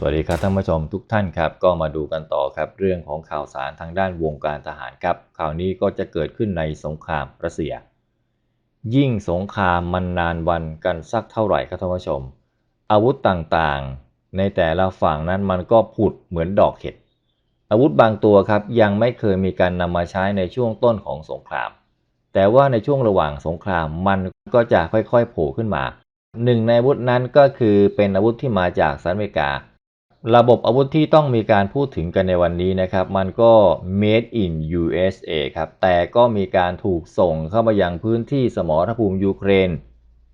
สวัสดีครับท่านผู้ชมทุกท่านครับก็มาดูกันต่อครับเรื่องของข่าวสารทางด้านวงการทหารครับข่าวนี้ก็จะเกิดขึ้นในสงครามรัสเซีย ยิ่งสงครามมันนานวันกันสักเท่าไหร่ครับท่านผู้ชม อาวุธต่างๆ ในแต่ละฝั่งนั้นมันก็ผุดเหมือนดอกเห็ดอาวุธบางตัวครับยังไม่เคยมีการนำมาใช้ในช่วงต้นของสงคราม แต่ว่าในช่วงระหว่างสงครามมันก็จะค่อยๆโผล่ขึ้นมาหนึ่งในอาวุธนั้นก็คือเป็นอาวุธที่มาจากสหรัฐอเมริกา ระบบอาวุธที่ต้องมีการพูดถึงกันในวันนี้นะครับ มันก็ made in USA ครับ แต่ก็มีการถูกส่งเข้ามายังพื้นที่สมรภูมิยูเครน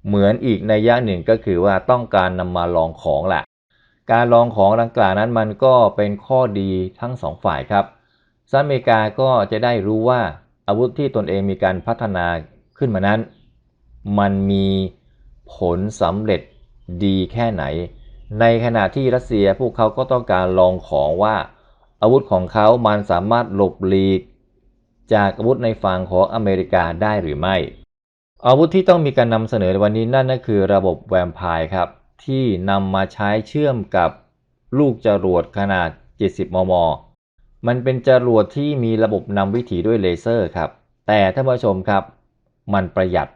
เหมือนอีกในยะหนึ่งก็คือว่าต้องการนำมาลองของแหละ การลองของดังกล่าวนั้นมันก็เป็นข้อดีทั้งสองฝ่ายครับสหรัฐอเมริกาก็จะได้รู้ว่าอาวุธที่ตนเองมีการพัฒนาขึ้นมานั้น มันมีผลสำเร็จดีแค่ไหน ในขณะที่รัสเซียพวกเขาก็ต้องการลองของว่าอาวุธของเขามันสามารถหลบหลีก จากอาวุธในฝั่งของอเมริกาได้หรือไม่ อาวุธที่ต้องมีการนำเสนอในวันนี้นั่นก็คือระบบแวมไพร์ครับ ที่นำมาใช้เชื่อมกับลูกจรวดขนาด 70 มม มันเป็นจรวดที่มีระบบนำวิถีด้วยเลเซอร์ครับ แต่ท่านผู้ชมครับ มันประหยัด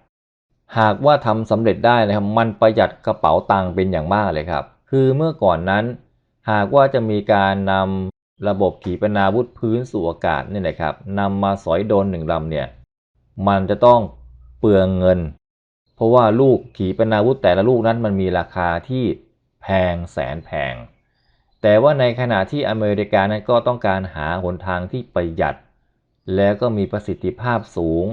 หากว่าทำสำเร็จได้นะครับ มันประหยัดกระเป๋าตังค์เป็นอย่างมากเลยครับ คือเมื่อก่อนนั้น หากว่าจะมีการนำระบบขีปนาวุธพื้นสู่อากาศเนี่ยนะครับนำมาสอยโดนหนึ่งลำเนี่ยมันจะต้องเปลืองเงิน เพราะว่าลูกขีปนาวุธแต่ละลูกนั้นมันมีราคาที่แพงแสนแพง แต่ว่าในขณะที่อเมริกานั้นก็ต้องการหาหนทางที่ประหยัด แล้วก็มีประสิทธิภาพสูง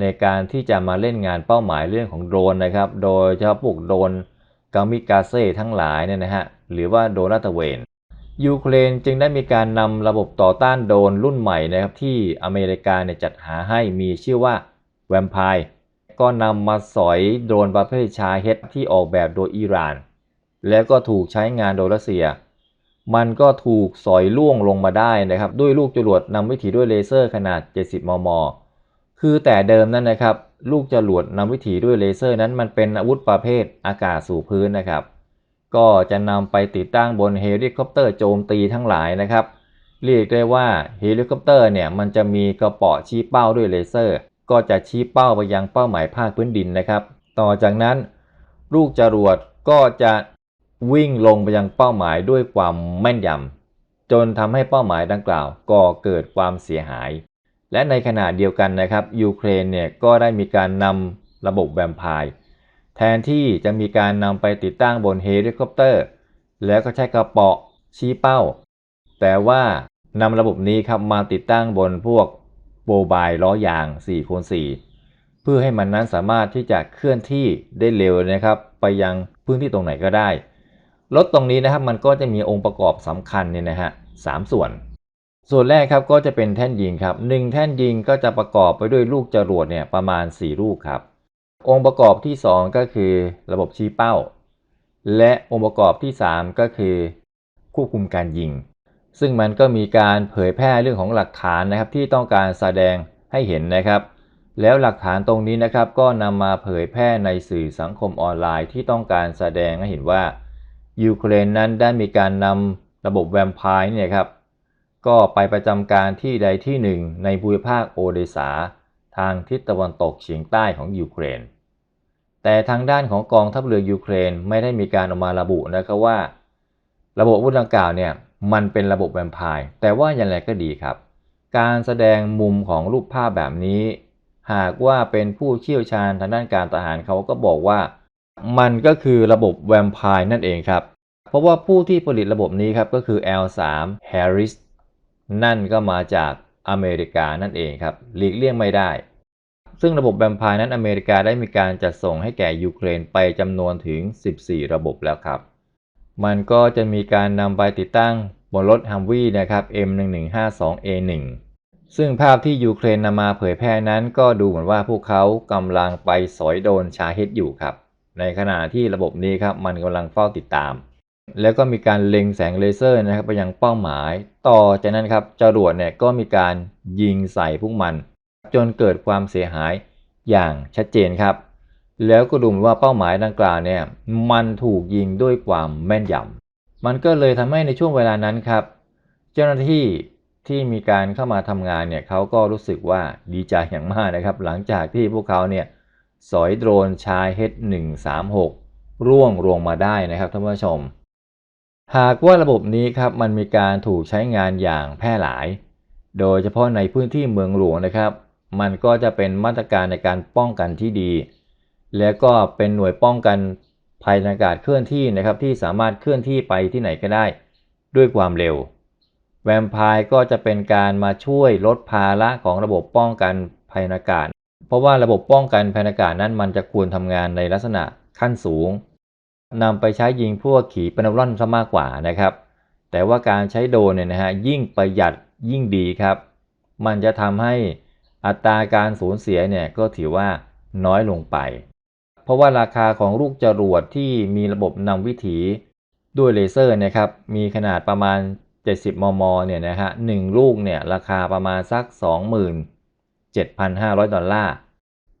ในการที่จะมาเล่นงานเป้าหมายเรื่องของโดรนนะครับ โดยเฉพาะพวกโดรน กามิกาเซ่ทั้งหลายเนี่ยนะฮะหรือว่าโดรนลาดตระเวนยูเครนจึงได้มีการนำระบบต่อต้านโดรนรุ่นใหม่นะครับที่อเมริกาเนี่ยจัดหาให้มีชื่อว่าแวมไพร์ก็นำมาสอยโดรนประเภทชาเฮดที่ออกแบบโดยอิหร่าน แล้วก็ถูกใช้งานโดยรัสเซีย มันก็ถูกสอยล่วงลงมาได้นะครับด้วยลูกจรวดนำวิถีด้วยเลเซอร์ขนาด 70 มม คือแต่เดิมนั้นนะครับ ลูกจรวดนำวิถีด้วยเลเซอร์นั้นมันเป็นอาวุธประเภทอากาศสู่พื้นนะครับ ก็จะนำไปติดตั้งบนเฮลิคอปเตอร์โจมตีทั้งหลายนะครับ เรียกได้ว่าเฮลิคอปเตอร์เนี่ยมันจะมีกระเป๋อชี้เป้าด้วยเลเซอร์ ก็จะชี้เป้าไปยังเป้าหมายภาคพื้นดินนะครับ ต่อจากนั้น ลูกจรวดก็จะวิ่งลงไปยังเป้าหมายด้วยความแม่นยำจนทำให้เป้าหมายดังกล่าวก่อเกิดความเสียหาย และในขณะเดียวกันนะครับยูเครนเนี่ยก็ได้มีการนำระบบแวมไพร์แทนที่จะมีการนำไปติดตั้งบนเฮลิคอปเตอร์ แล้วก็ใช้กระเป๋อชี้เป้า แต่ว่านำระบบนี้ครับมาติดตั้งบนพวกโบบายล้อยาง4คูณ4เพื่อให้มันนั้นสามารถที่จะเคลื่อนที่ได้เร็วนะครับ ไปยังพื้นที่ตรงไหนก็ได้ รถตรงนี้นะครับมันก็จะมีองค์ประกอบสำคัญเนี่ยนะฮะสามส่วน ส่วนแรกครับก็จะเป็นแท่นยิงครับหนึ่งแท่นยิงก็จะประกอบไปด้วยลูกจรวดเนี่ยประมาณ 4 ลูกครับ องค์ประกอบที่ 2 ก็คือระบบชี้เป้า และองค์ประกอบที่ 3 ก็คือควบคุมการยิง ซึ่งมันก็มีการเผยแพร่เรื่องของหลักฐานนะครับที่ต้องการแสดงให้เห็นนะครับ แล้วหลักฐานตรงนี้นะครับก็นำมาเผยแพร่ในสื่อสังคมออนไลน์ที่ต้องการแสดงให้เห็นว่ายูเครนนั้นได้มีการนำระบบแวมไพร์เนี่ยครับ ก็ไปประจำการที่ใดที่หนึ่งในภูมิภาคโอเดสาทางทิศตะวันตกเฉียงใต้ของยูเครน แต่ทางด้านของกองทัพเรือยูเครนไม่ได้มีการออกมาระบุนะครับว่า ระบบอาวุธดังกล่าวเนี่ยมันเป็นระบบแวมไพร์แต่ว่าอย่างไรก็ดีครับ การแสดงมุมของรูปภาพแบบนี้ หากว่าเป็นผู้เชี่ยวชาญทางด้านการทหารเขาก็บอกว่า มันก็คือระบบแวมไพร์นั่นเองครับ เพราะว่าผู้ที่ผลิตระบบนี้ครับก็คือ L3 Harris นั่นก็มาจากอเมริกานั่นเองครับหลีกเลี่ยงไม่ได้ ซึ่งระบบแวมไพร์นั้นอเมริกาได้มีการจัดส่งให้แก่ยูเครนไปจำนวนถึง 14 ระบบแล้วครับ มันก็จะมีการนำไปติดตั้งบนรถฮัมวี่นะครับ M1152A1 ซึ่งภาพที่ยูเครนนำมาเผยแพร่นั้นก็ดูเหมือนว่าพวกเขากำลังไปสอยโดนชาเฮดอยู่ครับ ในขณะที่ระบบนี้ครับมันกำลังเฝ้าติดตาม แล้วก็มีการเล็งแสงเลเซอร์นะครับไปยังเป้าหมาย ต่อจากนั้นครับจรวดเนี่ยก็มีการยิงใส่พวกมัน จนเกิดความเสียหายอย่างชัดเจนครับ แล้วก็ดูเหมือนว่าเป้าหมายดังกล่าวเนี่ยมันถูกยิงด้วยความแม่นยำมันก็เลยทำให้ในช่วงเวลานั้นครับ เจ้าหน้าที่ที่มีการเข้ามาทำงานเนี่ยเขาก็รู้สึกว่าดีใจอย่างมากนะครับ หลังจากที่พวกเขาเนี่ยสอยโดรนชาย H136 ร่วงลงมาได้นะครับท่านผู้ชม หากว่าระบบนี้ครับมันมีการถูกใช้งานอย่างแพร่หลาย โดยเฉพาะในพื้นที่เมืองหลวงนะครับ มันก็จะเป็นมาตรการในการป้องกันที่ดี และก็เป็นหน่วยป้องกันภัยทางอากาศเคลื่อนที่นะครับที่สามารถเคลื่อนที่ไปที่ไหนก็ได้ ด้วยความเร็ว แวมไพร์ก็จะเป็นการมาช่วยลดภาระของระบบป้องกันภัยทาอากาศ เพราะว่าระบบป้องกันภัยทางอากาศนั้นมันจะควรทำงานในลักษณะขั้นสูง นำไปใช้ยิงพวกขีปนาวุธร่อนซะมากกว่านะครับ แต่ว่าการใช้โดรนเนี่ยนะฮะยิ่งประหยัดยิ่งดีครับ มันจะทำให้อัตราการสูญเสียเนี่ยก็ถือว่าน้อยลงไป เพราะว่าราคาของลูกจรวดที่มีระบบนำวิถีด้วยเลเซอร์เนะครับมีขนาดประมาณ 70 มม เนี่ยนะฮะหนึ่งลูกเนี่ยราคาประมาณสัก 27,500 ดอลลาร์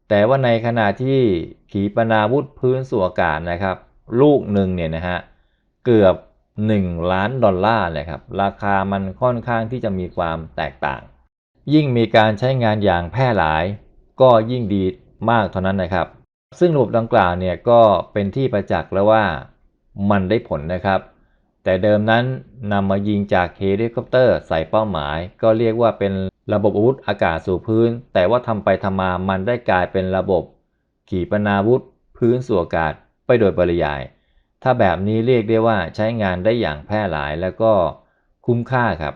แต่ว่าในขณะที่ขีปนาวุธพื้นสู่อากาศนะครับ ลูกหนึ่งเนี่ยนะฮะเกือบ 1 ล้านดอลลาร์เลยครับราคามันค่อนข้างที่จะมีความแตกต่าง ยิ่งมีการใช้งานอย่างแพร่หลาย ก็ยิ่งดีมากเท่านั้นนะครับ ซึ่งระบบดังกล่าวเนี่ยก็เป็นที่ประจักษ์แล้วว่ามันได้ผลนะครับ แต่เดิมนั้นนำมายิงจากเฮลิคอปเตอร์ใส่เป้าหมาย ก็เรียกว่าเป็นระบบอาวุธอากาศสู่พื้น แต่ว่าทำไปทำมามันได้กลายเป็นระบบขีปนาวุธพื้นสู่อากาศ ไปโดยปริยาย ถ้าแบบนี้เรียกได้ว่าใช้งานได้อย่างแพร่หลายแล้วก็คุ้มค่าครับ